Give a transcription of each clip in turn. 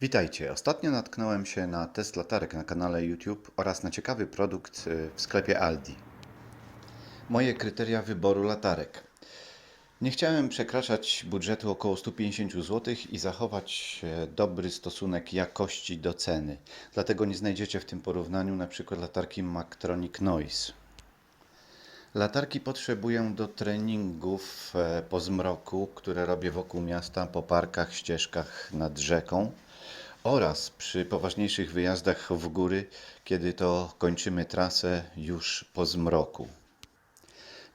Witajcie. Ostatnio natknąłem się na test latarek na kanale YouTube oraz na ciekawy produkt y, w sklepie Aldi. Moje kryteria wyboru latarek. Nie chciałem przekraczać budżetu około 150 zł i zachować e, dobry stosunek jakości do ceny. Dlatego nie znajdziecie w tym porównaniu np. latarki Mactronic Noise. Latarki potrzebuję do treningów e, po zmroku, które robię wokół miasta, po parkach, ścieżkach nad rzeką oraz przy poważniejszych wyjazdach w góry, kiedy to kończymy trasę już po zmroku.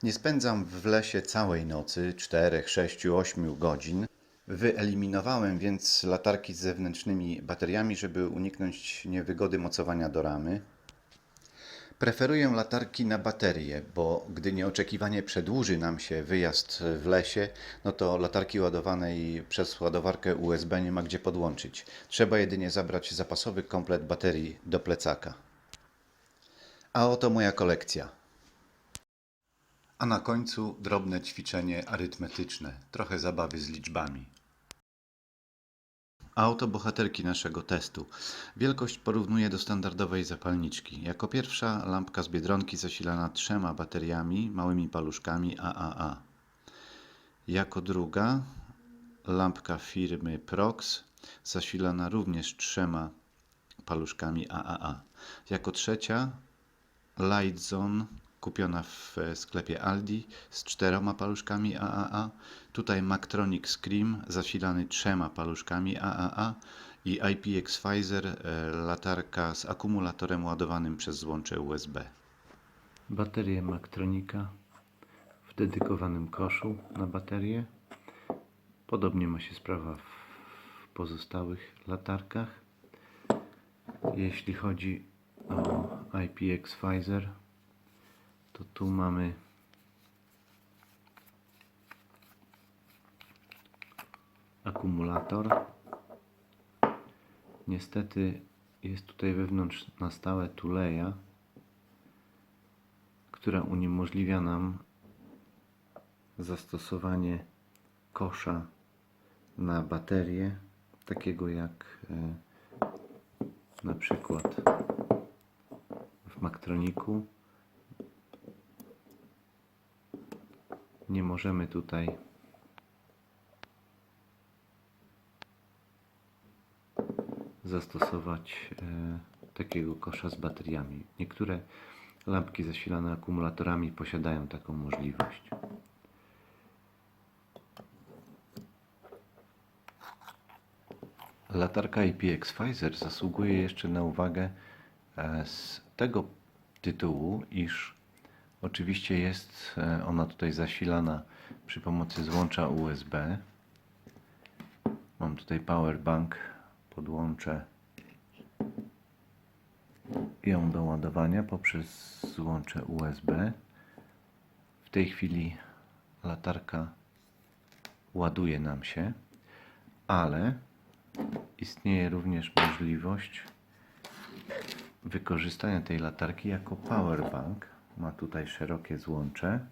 Nie spędzam w lesie całej nocy 4, 6, 8 godzin. Wyeliminowałem więc latarki z zewnętrznymi bateriami, żeby uniknąć niewygody mocowania do ramy. Preferuję latarki na baterie, bo gdy nieoczekiwanie przedłuży nam się wyjazd w lesie, no to latarki ładowanej przez ładowarkę USB nie ma gdzie podłączyć. Trzeba jedynie zabrać zapasowy komplet baterii do plecaka. A oto moja kolekcja. A na końcu drobne ćwiczenie arytmetyczne, trochę zabawy z liczbami. A oto bohaterki naszego testu. Wielkość porównuję do standardowej zapalniczki. Jako pierwsza lampka z Biedronki zasilana trzema bateriami, małymi paluszkami AAA. Jako druga lampka firmy Prox zasilana również trzema paluszkami AAA. Jako trzecia Light Zone kupiona w e, sklepie Aldi z czteroma paluszkami AAA. Tutaj Mactronic Scream zasilany trzema paluszkami AAA i IPX Pfizer e, latarka z akumulatorem ładowanym przez złącze USB. baterię Maktronika w dedykowanym koszu na baterię. Podobnie ma się sprawa w pozostałych latarkach. Jeśli chodzi o IPX Pfizer, to tu mamy akumulator. Niestety jest tutaj wewnątrz na stałe tuleja, która uniemożliwia nam zastosowanie kosza na baterię, takiego jak e, na przykład w Maktroniku. Nie możemy tutaj zastosować e, takiego kosza z bateriami. Niektóre lampki zasilane akumulatorami posiadają taką możliwość. Latarka IPX Pfizer zasługuje jeszcze na uwagę e, z tego tytułu, iż oczywiście jest e, ona tutaj zasilana przy pomocy złącza USB. Mam tutaj powerbank, podłączę ją do ładowania poprzez złącze USB. W tej chwili latarka ładuje nam się, ale istnieje również możliwość wykorzystania tej latarki jako powerbank. Ma tutaj szerokie złącze.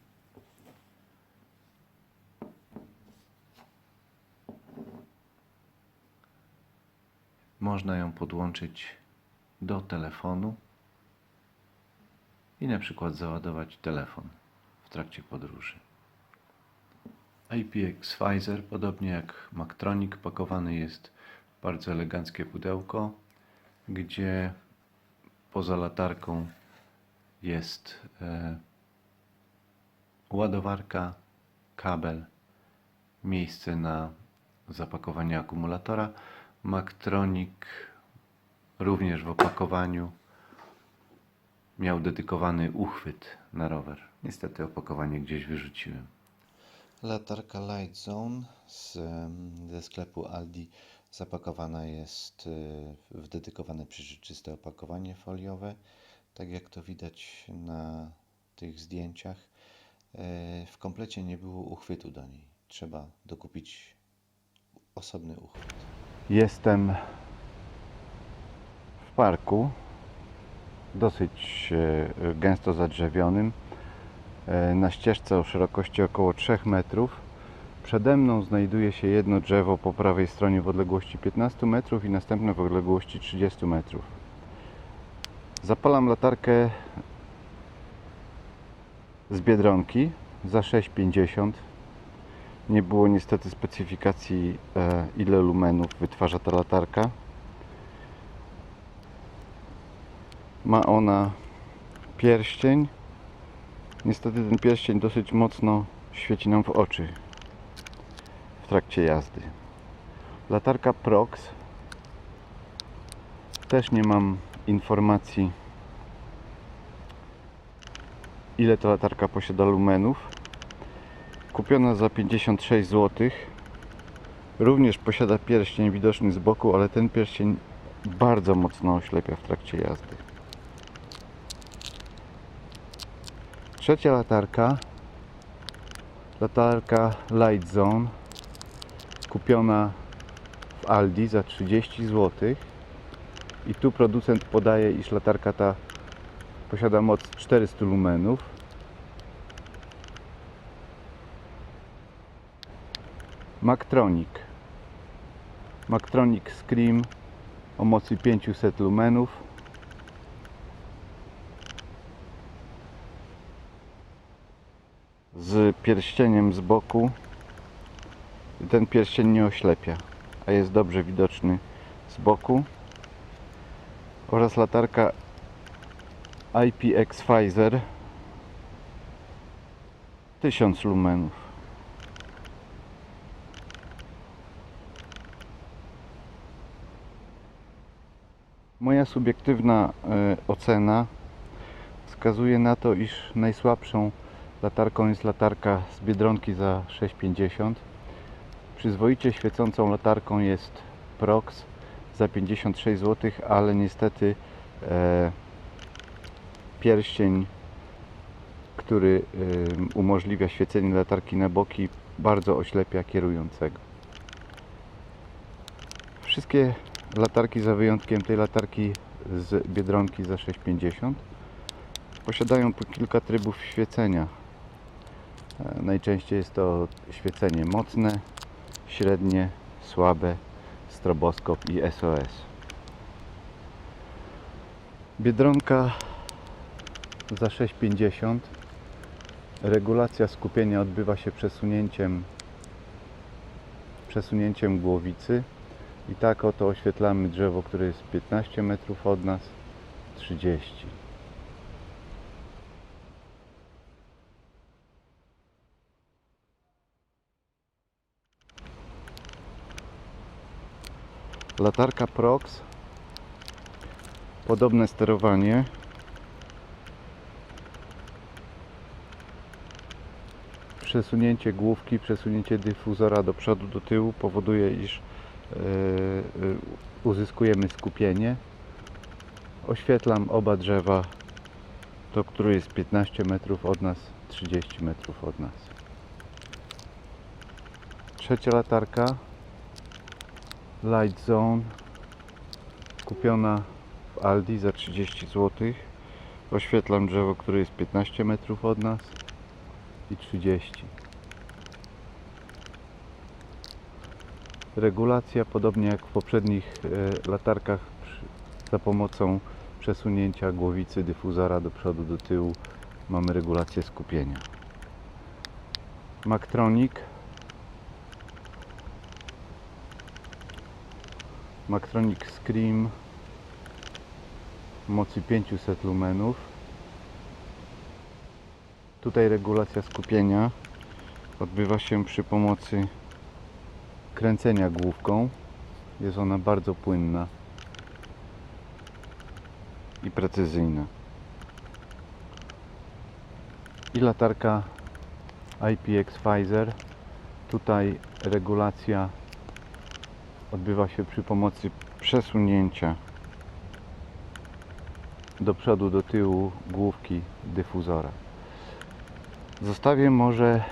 Można ją podłączyć do telefonu i na przykład załadować telefon w trakcie podróży. IPX Pfizer, podobnie jak Mactronic, pakowany jest w bardzo eleganckie pudełko, gdzie poza latarką jest e, ładowarka, kabel, miejsce na zapakowanie akumulatora. Mactronic również w opakowaniu miał dedykowany uchwyt na rower. Niestety opakowanie gdzieś wyrzuciłem. Latarka Light Zone z, ze sklepu Aldi zapakowana jest y, w dedykowane przezroczyste opakowanie foliowe, tak jak to widać na tych zdjęciach. E, W komplecie nie było uchwytu do niej. Trzeba dokupić osobny uchwyt. Jestem w parku, dosyć e, gęsto zadrzewionym, e, na ścieżce o szerokości około 3 metrów. Przede mną znajduje się jedno drzewo po prawej stronie w odległości 15 metrów i następne w odległości 30 metrów. Zapalam latarkę z Biedronki za 6,50. Nie było niestety specyfikacji e, ile lumenów wytwarza ta latarka. Ma ona pierścień. Niestety ten pierścień dosyć mocno świeci nam w oczy w trakcie jazdy. Latarka Prox. Też nie mam informacji ile ta latarka posiada lumenów. Kupiona za 56 zł. Również posiada pierścień widoczny z boku, ale ten pierścień bardzo mocno oślepia w trakcie jazdy. Trzecia latarka. Latarka Light Zone. Kupiona w Aldi za 30 zł. I tu producent podaje, iż latarka ta posiada moc 400 lumenów. Mactronic. Mactronic Scream o mocy 500 lumenów. Z pierścieniem z boku. Ten pierścień nie oślepia, a jest dobrze widoczny z boku. Oraz latarka IPX Pfizer 1000 lumenów. Moja subiektywna e, ocena wskazuje na to, iż najsłabszą latarką jest latarka z Biedronki za 6,50. Przyzwoicie świecącą latarką jest Prox za 56 zł, ale niestety e, pierścień, który ym, umożliwia świecenie latarki na boki, bardzo oślepia kierującego. Wszystkie latarki, za wyjątkiem tej latarki z Biedronki za 6,50 posiadają po kilka trybów świecenia. E, Najczęściej jest to świecenie mocne, średnie, słabe, stroboskop i SOS. Biedronka za 6,50 regulacja skupienia odbywa się przesunięciem przesunięciem głowicy. I tak oto oświetlamy drzewo, które jest 15 metrów od nas 30 latarka Prox podobne sterowanie przesunięcie główki, przesunięcie dyfuzora do przodu, do tyłu powoduje, iż yy, yy, uzyskujemy skupienie. Oświetlam oba drzewa, to które jest 15 metrów od nas, 30 metrów od nas. Trzecia latarka Light Zone kupiona w Aldi za 30 zł. Oświetlam drzewo, które jest 15 metrów od nas i 30. Regulacja, podobnie jak w poprzednich e, latarkach, za pomocą przesunięcia głowicy dyfuzora do przodu, do tyłu mamy regulację skupienia. Mactronic Mactronic Scream mocy 500 lumenów Tutaj regulacja skupienia odbywa się przy pomocy kręcenia główką. Jest ona bardzo płynna i precyzyjna. I latarka IPX Pfizer. Tutaj regulacja odbywa się przy pomocy przesunięcia do przodu, do tyłu główki dyfuzora. Zostawię może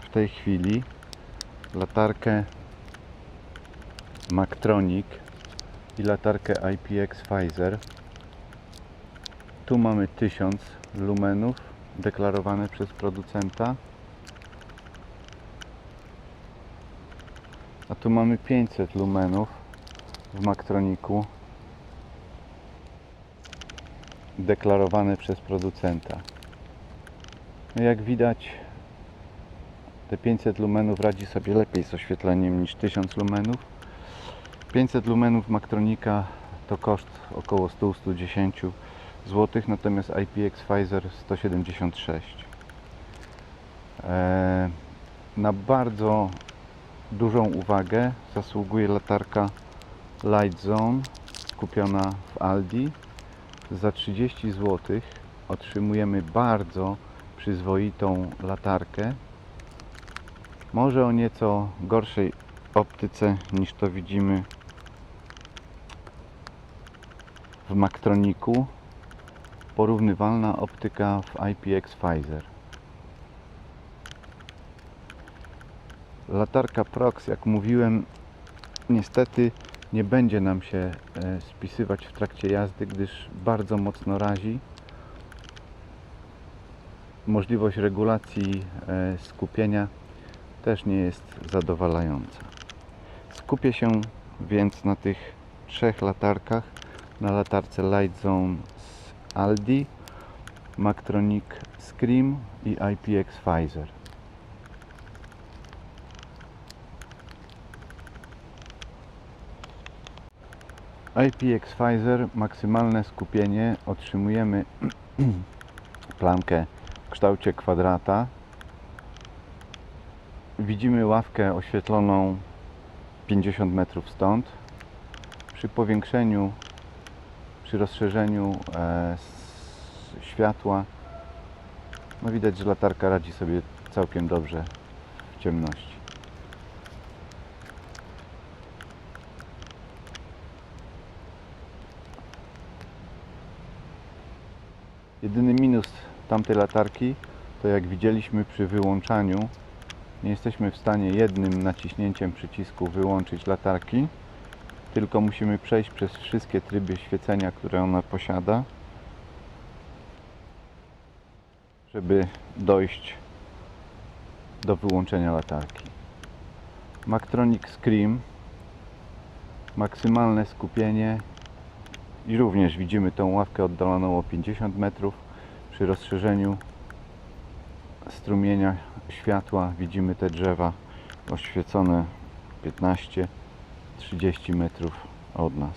w tej chwili latarkę Mactronic i latarkę IPX Pfizer. Tu mamy 1000 lumenów deklarowane przez producenta. A tu mamy 500 lumenów w Maktroniku deklarowane przez producenta. No jak widać te 500 lumenów radzi sobie lepiej z oświetleniem niż 1000 lumenów. 500 lumenów Maktronika to koszt około 100-110 zł, natomiast IPX Pfizer 176. Eee, na bardzo dużą uwagę zasługuje latarka Light Zone kupiona w Aldi. Za 30 zł otrzymujemy bardzo przyzwoitą latarkę. Może o nieco gorszej optyce niż to widzimy w Maktroniku. Porównywalna optyka w IPX Pfizer. Latarka Prox, jak mówiłem, niestety nie będzie nam się e, spisywać w trakcie jazdy, gdyż bardzo mocno razi. Możliwość regulacji e, skupienia też nie jest zadowalająca. Skupię się więc na tych trzech latarkach. Na latarce Light Zone z Aldi, Maktronic Scream i IPX Pfizer. IPX Pfizer maksymalne skupienie otrzymujemy plamkę w kształcie kwadrata. Widzimy ławkę oświetloną 50 metrów stąd. Przy powiększeniu, przy rozszerzeniu e, światła, no widać, że latarka radzi sobie całkiem dobrze w ciemności. Jedyny minus tamtej latarki to jak widzieliśmy przy wyłączaniu nie jesteśmy w stanie jednym naciśnięciem przycisku wyłączyć latarki tylko musimy przejść przez wszystkie tryby świecenia, które ona posiada żeby dojść do wyłączenia latarki. Maktronic Scream maksymalne skupienie i również widzimy tą ławkę oddaloną o 50 metrów. Przy rozszerzeniu strumienia światła widzimy te drzewa oświecone 15-30 metrów od nas.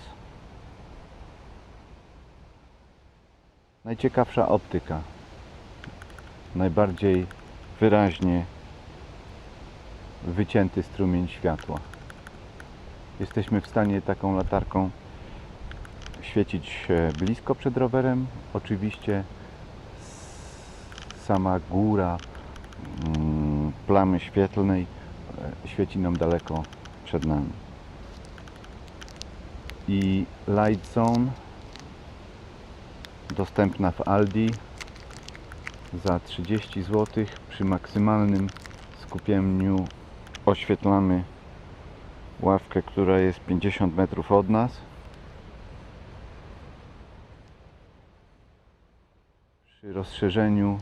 Najciekawsza optyka. Najbardziej wyraźnie wycięty strumień światła. Jesteśmy w stanie taką latarką świecić e, blisko przed rowerem. Oczywiście sama góra mm, plamy świetlnej e, świeci nam daleko przed nami. I Light Zone dostępna w Aldi za 30 zł przy maksymalnym skupieniu oświetlamy ławkę, która jest 50 metrów od nas. Rozszerzeniu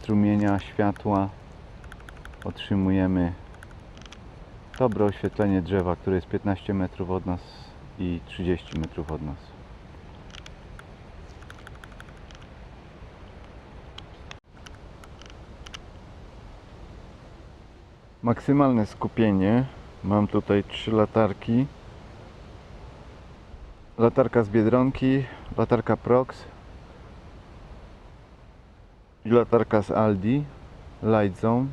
strumienia światła otrzymujemy dobre oświetlenie drzewa, które jest 15 metrów od nas i 30 metrów od nas. Maksymalne skupienie. Mam tutaj trzy latarki. Latarka z Biedronki, latarka Prox i latarka z Aldi Light Zone.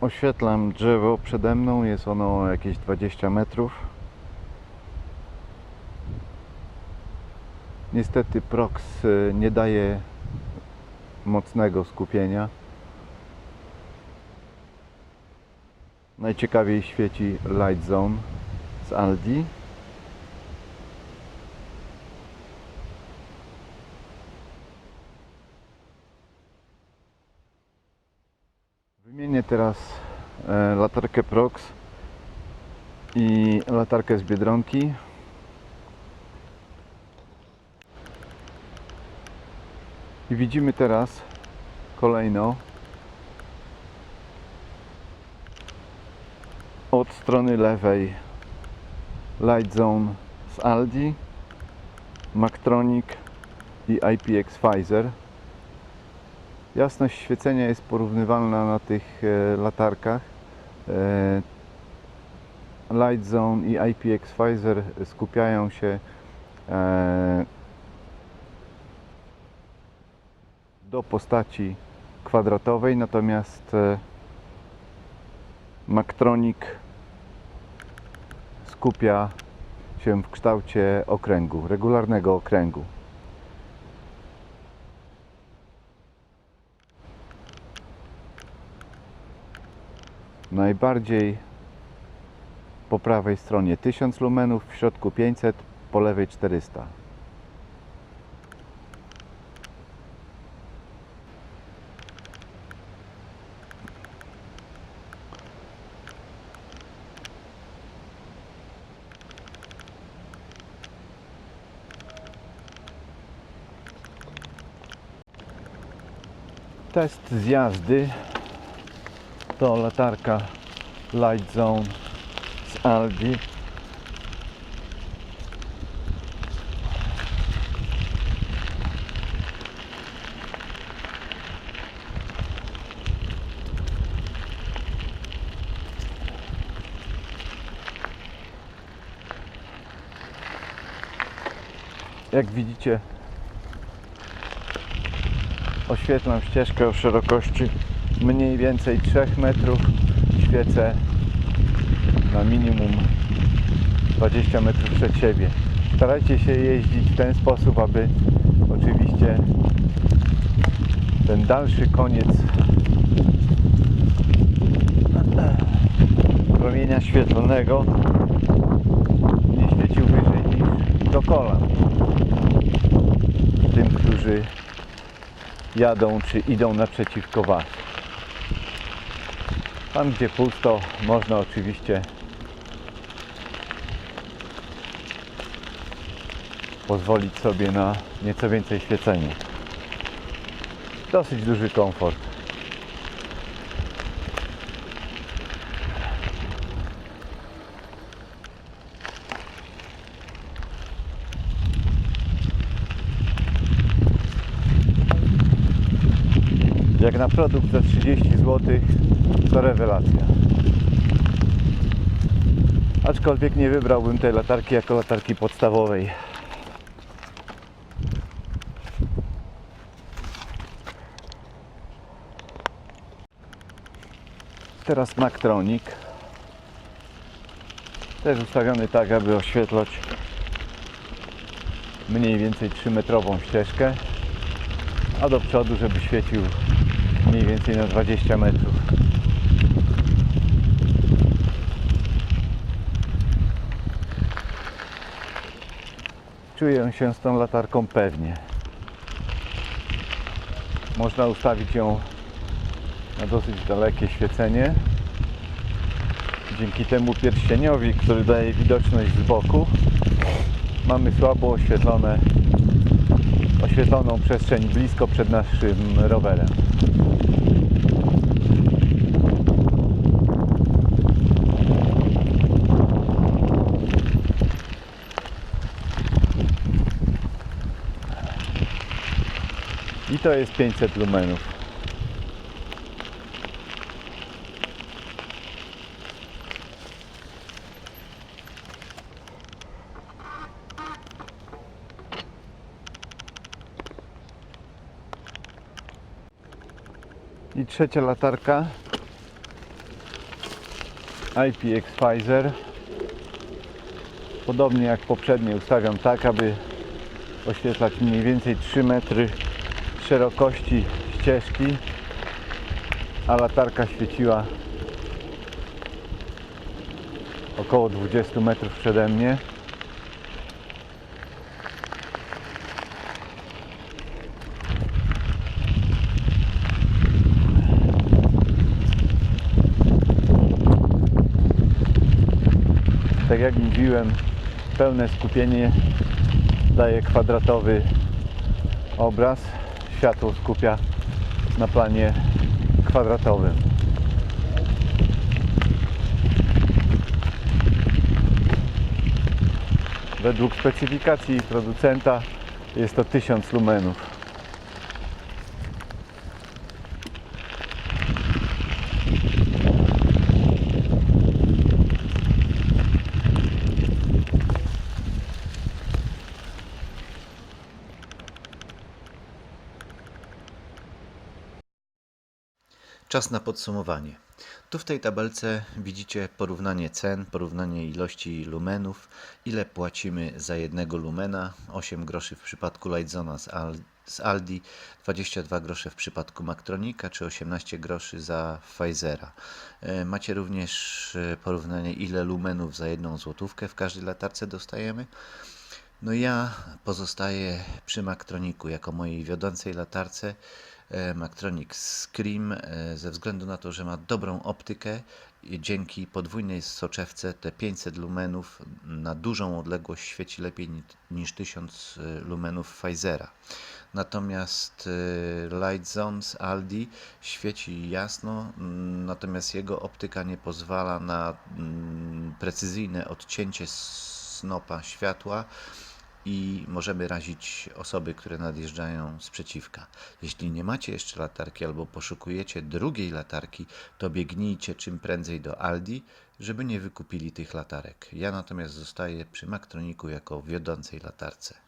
Oświetlam drzewo przede mną, jest ono jakieś 20 metrów. Niestety Prox y, nie daje mocnego skupienia. Najciekawiej świeci Light Zone z Aldi. Teraz e, latarkę Prox i latarkę z Biedronki. I widzimy teraz kolejną od strony lewej Light Zone z Aldi, Mactronic i IPX Pfizer. Jasność świecenia jest porównywalna na tych e, latarkach. E, Light Zone i IPX Pfizer skupiają się e, do postaci kwadratowej, natomiast Mactronic skupia się w kształcie okręgu, regularnego okręgu. Najbardziej po prawej stronie 1000 lumenów, w środku 500, po lewej 400. Test z jazdy to latarka Light Zone z Aldi. Jak widzicie oświetlam ścieżkę o szerokości mniej więcej 3 metrów świecę na minimum 20 metrów przed siebie starajcie się jeździć w ten sposób aby oczywiście ten dalszy koniec promienia świetlnego nie świecił wyżej niż do kolan tym, którzy jadą czy idą naprzeciwko Was. Tam gdzie pusto można oczywiście pozwolić sobie na nieco więcej świecenia. Dosyć duży komfort. Jak na produkt za 30 zł to rewelacja. Aczkolwiek nie wybrałbym tej latarki jako latarki podstawowej. Teraz Mactronic. Też ustawiony tak, aby oświetlać mniej więcej 3-metrową ścieżkę a do przodu, żeby świecił mniej więcej na 20 metrów. Czuję się z tą latarką pewnie. Można ustawić ją na dosyć dalekie świecenie. Dzięki temu pierścieniowi, który daje widoczność z boku, mamy słabo oświetlone oświetloną przestrzeń blisko przed naszym rowerem. I to jest 500 lumenów. I trzecia latarka. IPX Pfizer. Podobnie jak poprzednie ustawiam tak, aby oświetlać mniej więcej 3 metry szerokości ścieżki a latarka świeciła około 20 metrów przede mnie tak jak mówiłem pełne skupienie daje kwadratowy obraz światło skupia na planie kwadratowym. Według specyfikacji producenta jest to 1000 lumenów. Czas na podsumowanie. Tu w tej tabelce widzicie porównanie cen, porównanie ilości lumenów, ile płacimy za jednego lumena, 8 groszy w przypadku Lightzona z, z Aldi, 22 grosze w przypadku Maktronika, czy 18 groszy za Pfizera. E, Macie również e, porównanie ile lumenów za jedną złotówkę w każdej latarce dostajemy. No ja pozostaję przy Maktroniku jako mojej wiodącej latarce. E, Maktronik Scream e, ze względu na to, że ma dobrą optykę dzięki podwójnej soczewce te 500 lumenów na dużą odległość świeci lepiej ni- niż 1000 lumenów Pfizera. Natomiast e, Light Zone z Aldi świeci jasno, mm, natomiast jego optyka nie pozwala na mm, precyzyjne odcięcie snopa światła i możemy razić osoby, które nadjeżdżają z przeciwka. Jeśli nie macie jeszcze latarki albo poszukujecie drugiej latarki, to biegnijcie czym prędzej do Aldi, żeby nie wykupili tych latarek. Ja natomiast zostaję przy Maktroniku jako wiodącej latarce.